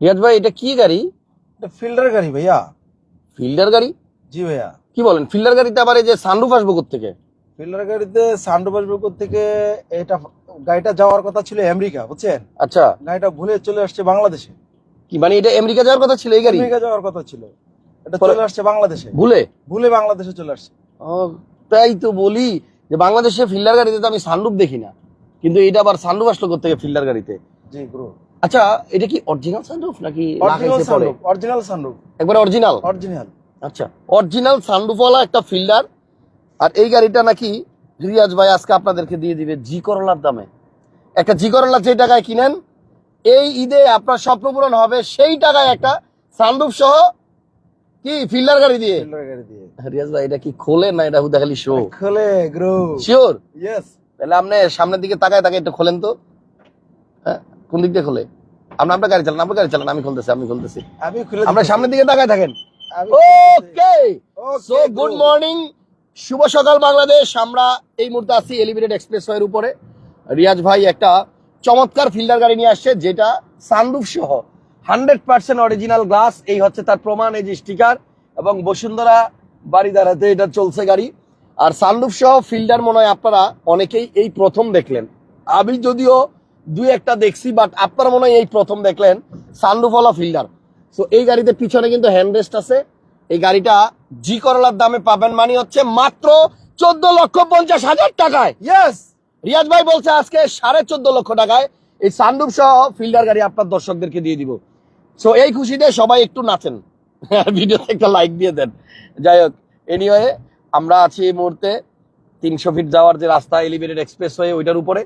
রিয়াজ ভাই এটা কি গাড়ি? এটা ফিল্ডার গাড়ি ভাইয়া। ফিল্ডার গাড়ি? জি ভাইয়া। কি বলেন ফিল্ডার গাড়িতে আবার এই যে সানরুফ আসব থেকে ফিল্ডার গাড়িতে সান্ডোবাস বেকুর থেকে এটা গাড়িটা যাওয়ার কথা ছিল আমেরিকা বুঝছেন? আচ্ছা। গাড়িটা ভুলে চলে আসছে বাংলাদেশে। কি মানে এটা আমেরিকা যাওয়ার কথা ছিল এই গাড়ি? আমেরিকা যাওয়ার কথা ছিল। এটা চলে আসছে বাংলাদেশে। ভুলে? ভুলে বাংলাদেশে চলে আসছে। ও, তাই তো বলি যে বাংলাদেশে ফিল্ডার গাড়িতে তো আমি সানরুফ দেখি না। কিন্তু এটা আবার সানরুফ আসলো থেকে ফিল্ডার গাড়িতে? জি ব্রো আচ্ছা এটা কি অরিজিনাল সানরুফ নাকি অরিজিনাল সানরুফ অরিজিনাল সানরুফ একবার অরিজিনাল অরিজিনাল আচ্ছা অরিজিনাল সানরুফওয়ালা একটা ফিল্ডার আর এই গাড়িটা নাকি রিয়াজ ভাই আজকে আপনাদেরকে দিয়ে দিবে জি করলার দামে। একটা জি করলা যে টাকায় কিনেন এই ঈদে আপনার স্বপ্ন পূরণ হবে সেই টাকায় একটা সানরুফ সহ কি ফিল্ডার গাড়ি দিয়ে? ফিল্ডার গাড়ি দিয়ে। রিয়াজ ভাই এটা কি খোলে না এটা হুদা খালি শো খোলে গ্রো শিওর ইয়েস তাহলে আপনি সামনের দিকে তাকায় তাকায় একটু খোলেন তো। হ্যাঁ? কোন দিক দিয়ে খোলে? আপনি আপনার গাড়ি চালান আপনার গাড়ি চালান আমি খুলতেছি আমি খুলতেছি। আমি খুলে আপনার সামনের দিকে তাকায় থাকেন। ওকে সো গুড মর্নিং শুভ সকাল বাংলাদেশ। আমরা এই মুহূর্তে আছি এলিভেটেড এক্সপ্রেস ওয়ের উপরে। রিয়াজ ভাই একটা চমৎকার ফিল্ডার গাড়ি নিয়ে আসছে যেটা সানরুফ সহ। হান্ড্রেড পার্সেন্ট অরিজিনাল গ্লাস এই হচ্ছে তার প্রমাণ এই যে স্টিকার এবং বসুন্ধরা বাড়ি দাঁড়াতে এটা চলছে গাড়ি। আর সানরুফ সহ ফিল্ডার মনে হয় আপনারা অনেকেই এই প্রথম দেখলেন। আমি যদিও দুই একটা দেখছি বাট আপনার মনে হয় এই প্রথম দেখলেন সানরুফওয়ালা ফিল্ডার। সো এই গাড়িতে পিছনে কিন্তু হ্যান্ড রেস্ট আছে। এই গাড়িটা জি করলার দামে পাবেন মানে হচ্ছে মাত্র চোদ্দ লক্ষ পঞ্চাশ হাজার টাকায়। ইয়েস রিয়াজ ভাই বলছে আজকে সাড়ে চোদ্দ লক্ষ টাকায় এই সানরুফ সহ ফিল্ডার গাড়ি আপনার দর্শকদেরকে দিয়ে দিব। সো এই খুশিতে সবাই একটু নাচেন। ভিডিওতে একটা লাইক দিয়ে দেন। যাই হোক এনিওয়ে আমরা আছি এই মুহূর্তে তিনশো ফিট যাওয়ার যে রাস্তা এলিভেটেড এক্সপ্রেস হয়ে ওইটার উপরে।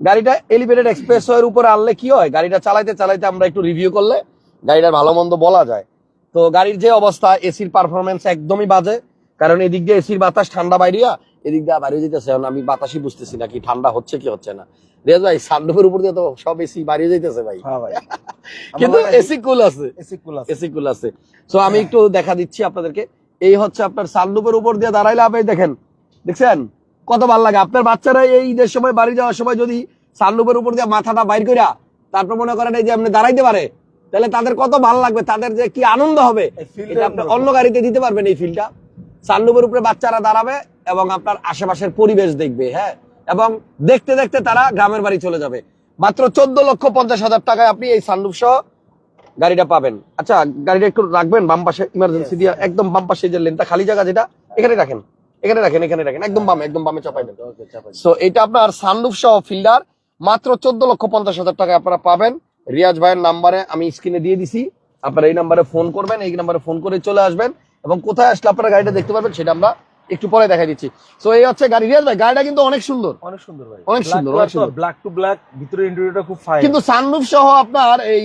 গাড়িটা এলিভেটেড এক্সপ্রেস এর উপরে আনলে কি হয়? গাড়িটা চালাইতে চালাইতে আমরা একটু রিভিউ করলে গাড়িটার ভালো মন্দ বলা যায়। তো গাড়ির যে অবস্থা এসির পারফরমেন্স একদমই বাজে। কারণ এদিক দিয়ে এসির বাতাস ঠান্ডা বাইরিয়া এদিক দিয়ে বাইরে যেতেছে এখন আমি বাতাসই বুঝতেছি না কি ঠান্ডা হচ্ছে কি হচ্ছে না। রেজ ভাই সানরুফের উপর দিয়ে তো সব এসি বাড়িয়ে যাইতেছে ভাই। হ্যাঁ ভাই। কিন্তু এসি কুল আছে। এসি কুল আছে। এসি কুল আছে। সো আমি একটু দেখা দিচ্ছি আপনাদেরকে। এই হচ্ছে আপনার সানরুফের উপর দিয়ে দাঁড়াইলে আপনি দেখেন। দেখছেন? কত ভালো লাগে। আপনার বাচ্চারা এই ঈদের সময় বাড়ি যাওয়ার সময় যদি সানরুফের উপর দিয়ে মাথাটা বাইর কইরা তারপর মনে করেন এই যে আপনি দাঁড়াইতে পারে তাহলে তাদের কত ভালো লাগবে তাদের যে কি আনন্দ হবে এটা আপনি অন্য গাড়িতে দিতে পারবেন এই ফিলটা সানরুফের উপরে বাচ্চারা দাঁড়াবে এবং আপনার আশেপাশের পরিবেশ দেখবে হ্যাঁ? এবং দেখতে দেখতে তারা গ্রামের বাড়ি চলে যাবে। মাত্র চোদ্দ লক্ষ পঞ্চাশ হাজার টাকায় আপনি এই সানরুফ সহ গাড়িটা পাবেন। আচ্ছা গাড়িটা একটু রাখবেন বাম পাশে ইমার্জেন্সি দিয়ে একদম বাম পাশে যে লেনটা খালি জায়গা যেটা এখানে রাখেন। এখানে রাখেন এখানে রাখেন। একদম বামে একদম বামে চাপাই দেন। সো এটা আপনার সানরুফ সহ ফিল্ডার মাত্র চোদ্দ লক্ষ পঞ্চাশ হাজার টাকা আপনারা পাবেন। রিয়াজ ভাইয়ের নাম্বারে আমি স্ক্রিনে দিয়ে দিছি। আপনারা এই নাম্বারে ফোন করবেন এই নাম্বারে ফোন করে চলে আসবেন। এবং কোথায় আসলে আপনারা গাড়িটা দেখতে পারবেন সেটা আমরা একটু পরে দেখাই দিচ্ছি। সো এই হচ্ছে গাড়ি। রিয়াজ ভাই গাড়িটা কিন্তু অনেক সুন্দর। অনেক সুন্দর ভাই। অনেক সুন্দর, অনেক সুন্দর। ব্ল্যাক টু ব্ল্যাক ভিতরে ইন্টেরিয়রটা খুব ফাইন কিন্তু সানরুফ সহ আপনার এই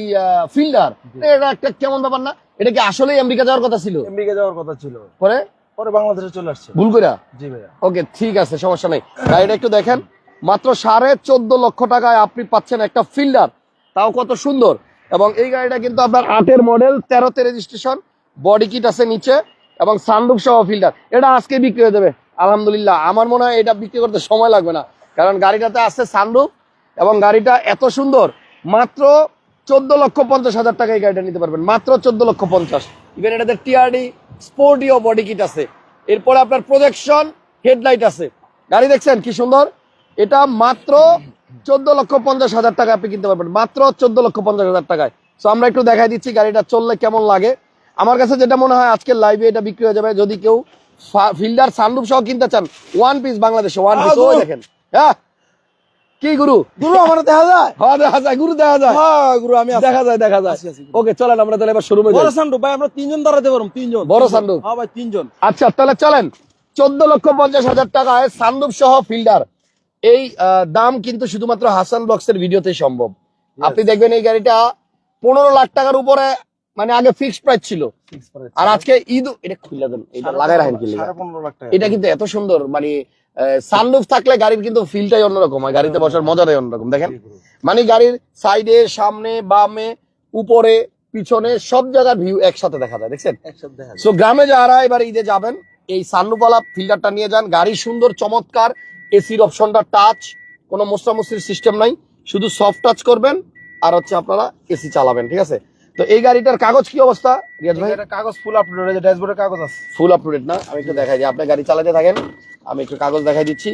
ফিল্ডার এটা একটা কেমন ব্যাপার না? এটা কি আসলেই আমেরিকা যাওয়ার কথা ছিল? আমেরিকা যাওয়ার কথা ছিল। পরে? পরে বাংলাদেশে চলে আসছে। ভুল কইরা? জি ভাইয়া। ওকে ঠিক আছে সমস্যা নেই। গাড়িটা একটু দেখেন মাত্র সাড়ে চোদ্দ লক্ষ টাকায় আপনি পাচ্ছেন একটা ফিল্ডার। তাও কত সুন্দর। এবং এই গাড়িটা কিন্তু আপনার আটের মডেল তেরোতে রেজিস্ট্রেশন বডি কিট আছে নিচে এবং সানরুফ সহ ফিল্ডার। এটা আজকে বিক্রি হয়ে যাবে। আলহামদুলিল্লাহ আমার মনে হয় এটা বিক্রি করতে সময় লাগবে না। কারণ গাড়িটাতে আছে সানরুফ এবং গাড়িটা এত সুন্দর মাত্র চোদ্দ লক্ষ পঞ্চাশ হাজার টাকা এই গাড়িটা নিতে পারবেন। মাত্র চোদ্দ লক্ষ পঞ্চাশ। ইভেন এটাতে টিআরডি স্পোর্টিও বডি কিট আছে। এরপরে আপনার প্রজেকশন হেডলাইট আছে। গাড়ি দেখছেন? কি সুন্দর? এটা মাত্র চোদ্দ লক্ষ পঞ্চাশ হাজার টাকা আপনি কিনতে পারবেন। মাত্র চোদ্দ লক্ষ পঞ্চাশ হাজার টাকায়। সো আমরা একটু দেখাই দিচ্ছি গাড়িটা চললে কেমন লাগে। আমার কাছে যেটা মনে হয় আজকের লাইভে এটা বিক্রি হয়ে যাবে। যদি কেউ ফিল্ডার সানরুফ সহ কিনতে চান ওয়ান পিস বাংলাদেশে ওয়ান পিস ওই দেখেন। হ্যাঁ? কি গুরু? গুরু আমার দেখা যায়। হ্যাঁ দেখা যায় গুরু দেখা যায়। হ্যাঁ গুরু আমি দেখা যায় দেখা যায়। ওকে চলেন আমরা তাহলে এবার শুরু বড় সান্ডু ভাই আমরা তিনজন দাঁড়াতে পারব তিনজন। বড় সান্ডু? হ্যাঁ ভাই তিনজন। আচ্ছা তাহলে চলেন। চোদ্দ লক্ষ পঞ্চাশ হাজার টাকায় সানরুফ সহ ফিল্ডার। এই দাম কিন্তু শুধুমাত্র হাসান ব্লগস এর ভিডিওতে সম্ভব আপনি দেখবেন এই গাড়িটা পনেরো লাখ টাকার উপরে মানে আগে ফিক্সড প্রাইস ছিল। আর আজকে ঈদ এটা খুলে দেন এটা লাগাই রাখেন কি সাড়ে পনেরো লাখ টাকা। এটা কিন্তু এত সুন্দর মানে সানরুফ থাকলে গাড়ির কিন্তু ফিলটাই অন্যরকম হয় গাড়িতে বসার মজাটাই অন্যরকম। দেখেন মানে গাড়ির সাইডে সামনে বামে উপরে পিছনে সব জায়গার ভিউ একসাথে দেখা যায় দেখছেন? সো গ্রামে যারা এবার ঈদে যাবেন এই সানরুফওয়ালা ফিল্টারটা নিয়ে যান। গাড়ি সুন্দর চমৎকার এসির অপশনটা টাচ কোনো মোস্টামুস্তির সিস্টেম নাই। শুধু সফট টাচ করবেন আর হচ্ছে আপনারা এসি চালাবেন ঠিক আছে? তো এই গাড়িটার কাগজ কি অবস্থা রিয়াজ ভাই? কাগজ ফুল আপলোড হয়েছে ড্যাশবোর্ডে কাগজ আছে। ফুল আপ টু ডেট না? আমি একটু দেখাই দিই আপনি গাড়ি চালাতে থাকেন আমি একটু কাগজ দেখাই দিচ্ছি।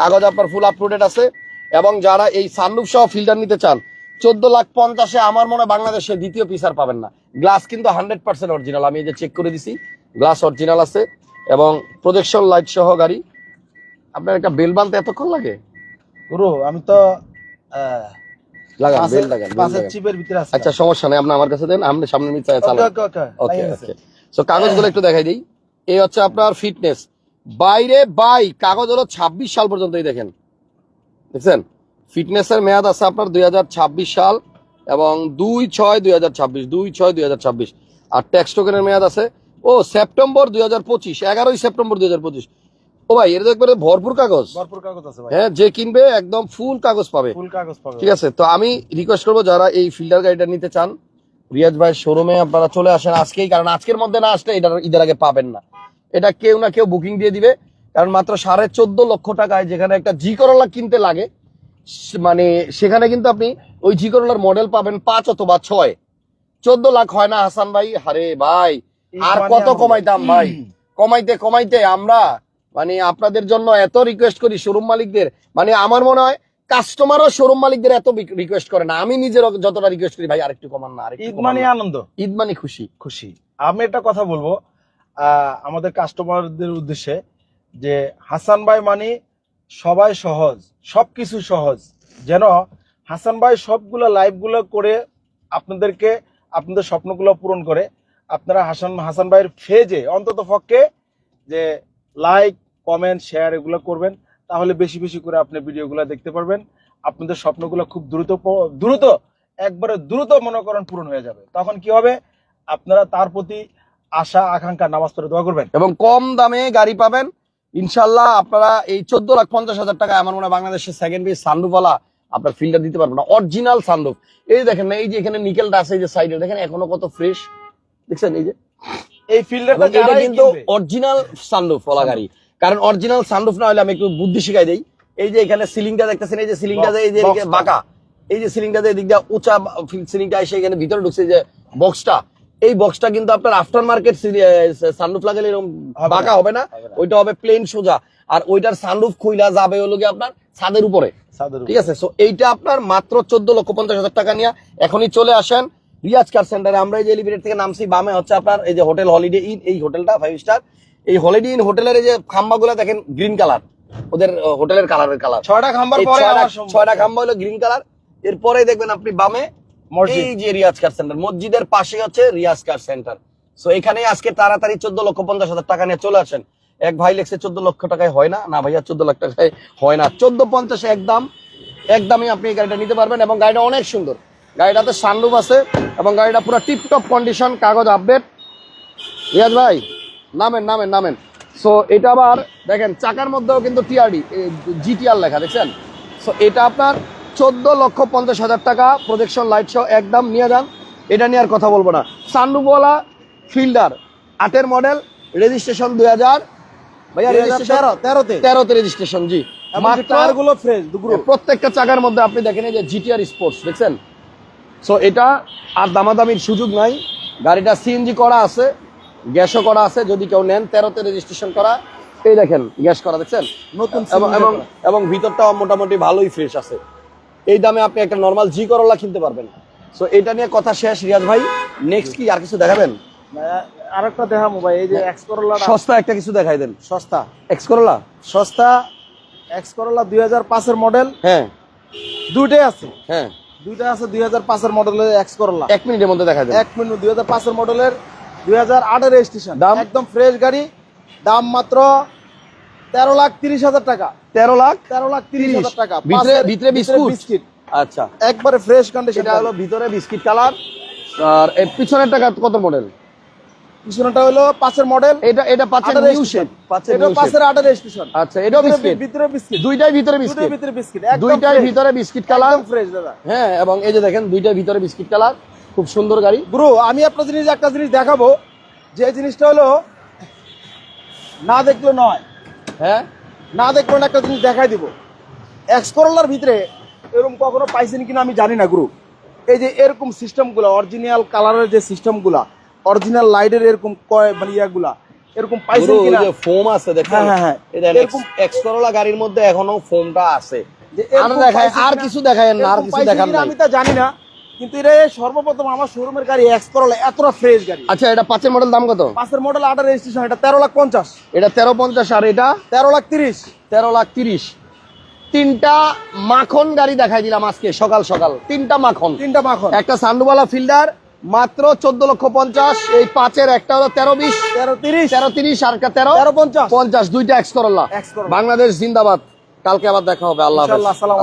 কাগজ আপনার ফুল আপ টু ডেট আছে এবং যারা এই সানরুফ সহ ফিল্টার নিতে চান চোদ্দ লাখ পঞ্চাশে আমার মনে হয় বাংলাদেশে দ্বিতীয় পিসার পাবেন না। গ্লাস কিন্তু হান্ড্রেড পার্সেন্ট অরিজিনাল আমি এই যে চেক করে দিছি গ্লাস অরিজিনাল আছে এবং প্রজেকশন লাইট সহ গাড়ি। আপনার একটা বেল বানতে এতক্ষণ লাগে? গুরু আমি তো আহ, লাগান বেল লাগান লাগান। চিপের ভিতরে আছে। আচ্ছা সমস্যা নেই আপনি আমার কাছে দেন আপনি সামনে ওকে চালান। ওকে ওকে ওকে ওকে সো কাগজগুলো একটু দেখাই দিই। এই হচ্ছে আপনার ফিটনেস বাইরে বাই কাগজ হলো ছাব্বিশ সাল পর্যন্ত এই দেখেন। দেখছেন? ফিটনেসের মেয়াদ আছে আপনার দুই হাজার ছাব্বিশ সাল এবং দুই ছয় দুই হাজার ছাব্বিশ দুই ছয় দুই হাজার ছাব্বিশ। আর ট্যাক্স টোকেনের মেয়াদ আছে ও সেপ্টেম্বর দুই হাজার পঁচিশ এগারোই সেপ্টেম্বর দুই হাজার পঁচিশ। ও ভাই তো একবারে ভরপুর কাগজ। ভরপুর কাগজ আছে ভাই। হ্যাঁ যে কিনবে একদম ফুল কাগজ পাবে। ফুল কাগজ পাবে ঠিক আছে তো আমি রিকোয়েস্ট করব যারা এই ফিল্টার গাড়িটা নিতে চান রিয়াজ ভাই শোরুমে আপনারা চলে আসেন আজকেই কারণ আজকের মধ্যে না আসলে এটা ঈদের আগে পাবেন না। এটা কেউ না কেউ বুকিং দিয়ে দিবে কারণ মাত্র সাড়ে চোদ্দ লক্ষ টাকায় যেখানে একটা জি করোলা কিনতে লাগে মানে সেখানে কিন্তু আপনি ওই জি করোলার মডেল পাবেন পাঁচ অথবা ছয়। চোদ্দ লাখ হয় না হাসান ভাই? আরে ভাই আর কত কমাইতাম ভাই? কমাইতে কমাইতে আমরা মানে আপনাদের জন্য এত রিকোয়েস্ট করি শোরুম মালিকদের মানে আমার মনে হয় কাস্টমারও শোরুম মালিকদের এত রিকোয়েস্ট করে না। আমি নিজের যতটা রিকোয়েস্ট করি ভাই আরেকটু কমান না ঈদ মানে আনন্দ। ঈদ মানে খুশি। খুশি। আমি একটা কথা বলব আমাদের কাস্টমারদের উদ্দেশ্যে যে হাসান ভাই মানে সবাই সহজ সবকিছু সহজ। যেন হাসান ভাই সবগুলো লাইভগুলো করে আপনাদেরকে আপনাদের স্বপ্নগুলো পূরণ করে। আপনারা হাসান হাসান ভাইয়ের ফেজে অন্তত পক্ষে যে লাইক কমেন্ট শেয়ার এগুলো করবেন। তাহলে বেশি বেশি করে আপনি ভিডিওগুলো দেখতে পারবেন। আপনাদের স্বপ্নগুলো খুব দ্রুত দ্রুত, একবারে দ্রুত মনে করেন পূরণ হয়ে যাবে। তখন কি হবে? আপনারা তার প্রতি আশা, আকাঙ্ক্ষা, নামাজ পড়ে দোয়া করবেন। এবং কম দামে গাড়ি পাবেন। ইনশাল্লাহ আপনারা এই চোদ্দ লাখ পঞ্চাশ হাজার টাকা আমার মনে হয় বাংলাদেশের সেকেন্ড পিস সানরুফওয়ালা আপনার ফিল্টার দিতে পারবেন না। অরিজিনাল সানরুফ এই দেখেন না এই যে এখানে নিকেলটা আছে, এই যে সাইডে দেখেন এখনও কত ফ্রেশ দেখছেন? এই যে এই ফিল্ডারটা এটা কিন্তু অরিজিনাল সানরুফ ওলা গাড়ি। কারণ অরিজিনাল সানরুফ না হলে আমি একটু বুদ্ধি শিখাই দেই। এই যে এখানে সিলিংটা দেখতেছেন এই যে সিলিংটা এই যে এদিকে বাঁকা। এই যে সিলিংটা উঁচা সিলিংটা এসে এখানে ভিতরে ঢুকছে যে বক্সটা এই বক্সটা কিন্তু আপনার আফটার মার্কেট সানরুফ লাগালে এরকম বাঁকা হবে না। ওইটা হবে প্লেন সোজা। আর ওইটার সানরুফ খুইলা যাবে হলো গিয়ে আপনার ছাদের উপরে। ঠিক আছে? সো এইটা আপনার মাত্র চোদ্দ লক্ষ পঞ্চাশ হাজার টাকা নিয়ে এখনই চলে আসেন। রিয়াজ কার সেন্টারে আমরা এই যে এলিভেটেড থেকে নামছি বামে হচ্ছে আপনার এই যে হোটেল হলিডে ইন এই হোটেলটা ফাইভ স্টার এই হলিডে ইন হোটেলের এই যে খাম্বাগুলো দেখেন গ্রিন কালার ওদের হোটেলের কালারের কালার ছয়টা খাম্বার পরে ছয়টা- খাম্বা হলো গ্রিন কালার এরপরে দেখবেন আপনি বামে। এই যে রিয়াজ কার সেন্টার মসজিদের পাশে হচ্ছে রিয়াজ কার সেন্টার সো এখানে আজকে তাড়াতাড়ি চোদ্দ লক্ষ পঞ্চাশ হাজার টাকা নিয়ে চলে আসেন। এক ভাই লেখছে চোদ্দ লক্ষ টাকায় হয় না। না ভাইয়া চোদ্দ লাখ টাকায় হয় না। চোদ্দ পঞ্চাশে একদম একদমই আপনি এই গাড়িটা নিতে পারবেন এবং গাড়িটা অনেক সুন্দর। গাড়িটাতে সানরুফ আছে এবং গাড়িটা পুরো টিপটপ কন্ডিশন কাগজ আপডেট রিয়াজ ভাই নামেন নামেন নামেন। সো এটা আবার দেখেন চাকার মধ্যেও কিন্তু টিআরডি জিটিআর লেখা দেখছেন? সো এটা আপনার চোদ্দ লক্ষ পঞ্চাশ হাজার টাকা প্রজেকশন লাইট সহ একদম নিয়ে যান। এটা নিয়ে আর কথা বলব না। সানরুফওয়ালা ফিল্ডার আটের মডেল রেজিস্ট্রেশন দুই হাজার। ভাইয়া রেজিস্ট্রেশন তেরোতে? তেরোতে রেজিস্ট্রেশন জি। মাত্র প্রত্যেকটা চাকার মধ্যে আপনি দেখেন এই যে জিটিআর স্পোর্টস দেখছেন? সো এটা আর দামাদামির সুযোগ নাই। গাড়িটা সিএনজি করা আছে গ্যাসও করা আছে যদি কেউ নেন তেরোতে রেজিস্ট্রেশন করা। এই দেখেন গ্যাস করা দেখছেন? নতুন এবং এবং ভিতরটাও মোটামুটি ভালোই ফ্রেশ আছে। এই দামে আপনি একটা নর্মাল জি করলা কিনতে পারবেন। সো এটা নিয়ে কথা শেষ রিয়াজ ভাই। নেক্সট কি আর কিছু দেখাবেন? আরেকটা দেখামো ভাই এই যে এক্স করোলা সস্তা একটা কিছু দেখাই দেন। সস্তা। এক্স করলা সস্তা এক্স করোলা দুই হাজার পাঁচের মডেল হ্যাঁ। দুইটাই আছে। হ্যাঁ। দুইটা আছে দুই হাজার পাঁচের মডেলের এক্স করলা এক মিনিটের মধ্যে দেখা যায় এক মিনিট দুই হাজার পাঁচের মডেলের দুই হাজার আটের রেজিস্ট্রেশন দাম? একদম ফ্রেশ গাড়ি। দাম মাত্র তেরো লাখ তিরিশ হাজার টাকা। তেরো লাখ? তেরো লাখ তিরিশ হাজার টাকা। ভিতরে ভিতরে বিস্কিট? আচ্ছা। একবারে ফ্রেশ কন্ডিশন এটা হলো ভিতরে বিস্কিট কালার। আর এর পিছনের টাকা কত মডেল পিছনেটা হলো পাঁচের মডেল এটা এটা পাঁচের নিউ শেপ পাঁচের এটা পাঁচের। আটের রেজিস্ট্রেশন আচ্ছা এটাও বিস্কিট ভিতরে বিস্কিট দুইটাই ভিতরে বিস্কিট ভিতরে বিস্কিট দুইটার ভিতরে বিস্কিট কালার একদম ফ্রেশ দাদা। হ্যাঁ এবং এই যে দেখেন দুইটার ভিতরে বিস্কিট কালার খুব সুন্দর গাড়ি। ব্রো আমি আপনার জিনিস একটা জিনিস দেখাবো। যে জিনিসটা হলো না দেখলে নয়। হ্যাঁ? না দেখলে না একটা জিনিস দেখাই দিব। এক্স করোলার ভিতরে এরকম কখনো পাইছেন কিনা আমি জানি না গ্রুপ এই যে এরকম সিস্টেমগুলো অরিজিনাল কালারের যে সিস্টেমগুলা অরিজিনাল লাইটের এরকম কয় মানে ইয়াগুলা এরকম পাইছেন কিনা ওই যে ফোম আছে দেখেন? হ্যাঁ, হ্যাঁ, হ্যাঁ। এরকম এক্স করোলা গাড়ির মধ্যে এখনও ফোমটা আছে। যে আর দেখায় আর কিছু দেখায় না আর কিছু কিনা নাই। আমি তা জানি না কিন্তু এটা সর্বপ্রথম আমার শোরুমের গাড়ি এক্স করলে এতটা ফ্রেশ গাড়ি। আচ্ছা এটা পাঁচের মডেল দাম কত? পাঁচের মডেল আটার রেজিস্ট্রেশন এটা তেরো লাখ পঞ্চাশ। এটা তেরো পঞ্চাশ আর এটা? তেরো লাখ তিরিশ। তেরো লাখ তিরিশ। তিনটা মাখন গাড়ি দেখাই দিলাম আজকে সকাল সকাল। তিনটা মাখন। তিনটা মাখন। একটা সান্ডুবালা ফিল্ডার মাত্র চোদ্দ লক্ষ পঞ্চাশ এই পাঁচের একটা হলো তেরো বিশ তেরো তিরিশ। তেরো তিরিশ আর একটা তেরো তেরো পঞ্চাশ। পঞ্চাশ দুইটা এক্স করল্লা বাংলাদেশ জিন্দাবাদ। কালকে আবার দেখা হবে। আল্লাহ আসসালাম